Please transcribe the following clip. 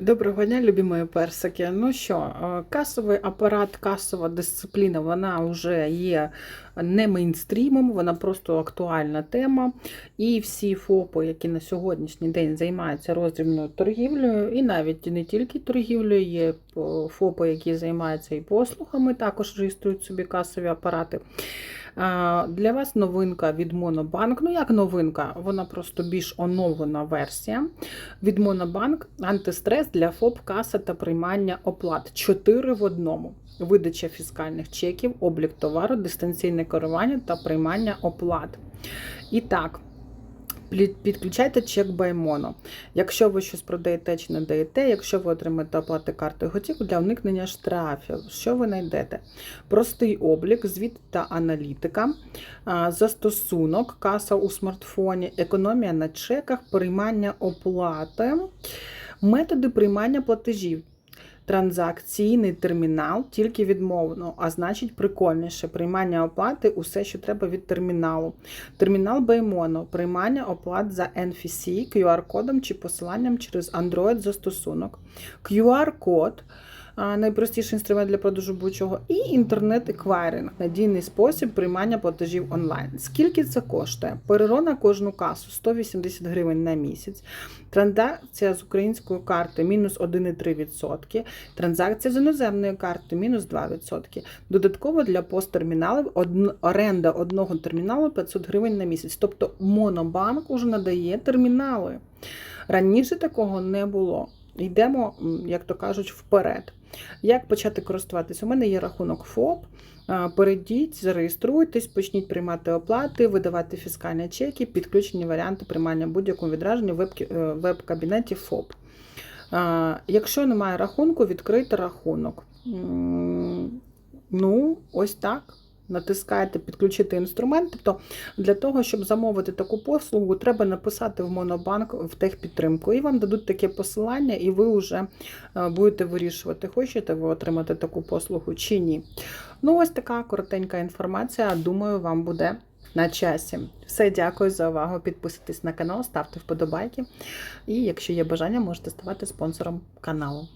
Доброго дня, любі мої персики. Ну що, е, касовий апарат, касова дисципліна, вона вже є не мейнстрімом, вона просто актуальна тема. І всі ФОПи, які на сьогоднішній день займаються роздрібною торгівлею, і навіть не тільки торгівлею, є е, ФОПи, які займаються і послугами, також реєструють собі касові апарати. А, Для вас новинка від Монобанк. Ну, як новинка, вона просто більш оновлена версія. Від Монобанк антистрес для ФОП, каса та приймання оплат. Чотири в одному. Видача фіскальних чеків, облік товару, дистанційне керування та приймання оплат. І так. Підключайте чек Баймоно. Якщо ви щось продаєте чи не даєте, якщо ви отримаєте оплати картою готівку для уникнення штрафів, що ви знайдете? Простий облік, звіт та аналітика, застосунок, каса у смартфоні, економія на чеках, приймання оплати, методи приймання платежів. Транзакційний термінал тільки відмовно, а значить прикольніше. Приймання оплати усе, що треба від терміналу. Термінал Баймоно, приймання оплат за NFC, QR-кодом чи посиланням через Android застосунок. QR-код найпростіший інструмент для продажу будь-чого, і інтернет-еквайринг надійний спосіб приймання платежів онлайн. Скільки це коштує? Перерон на кожну касу 180 гривень на місяць. Транзакція з української карти мінус 1,3%. Транзакція з іноземної карти мінус 2%. Додатково для посттерміналів оренда одного терміналу 500 гривень на місяць. Тобто Монобанк уже надає термінали. Раніше такого не було. Йдемо, як то кажуть, вперед. Як почати користуватись? У мене є рахунок ФОП. Перейдіть, зареєструйтесь, почніть приймати оплати, видавати фіскальні чеки, підключені варіанти приймання будь-якому відраження в е, веб-кабінеті ФОП. Якщо немає рахунку, відкрийте рахунок. Ну, ось так. Натискаєте підключити інструмент. Тобто для того, щоб замовити таку послугу, треба написати в Монобанк в техпідтримку, і вам дадуть таке посилання, і ви вже е, будете вирішувати, хочете ви отримати таку послугу чи ні. Ну, ось така коротенька інформація. Думаю, вам буде на часі. Все, дякую за увагу. Підписуйтесь на канал, ставте вподобайки. І якщо є бажання, можете ставати спонсором каналу.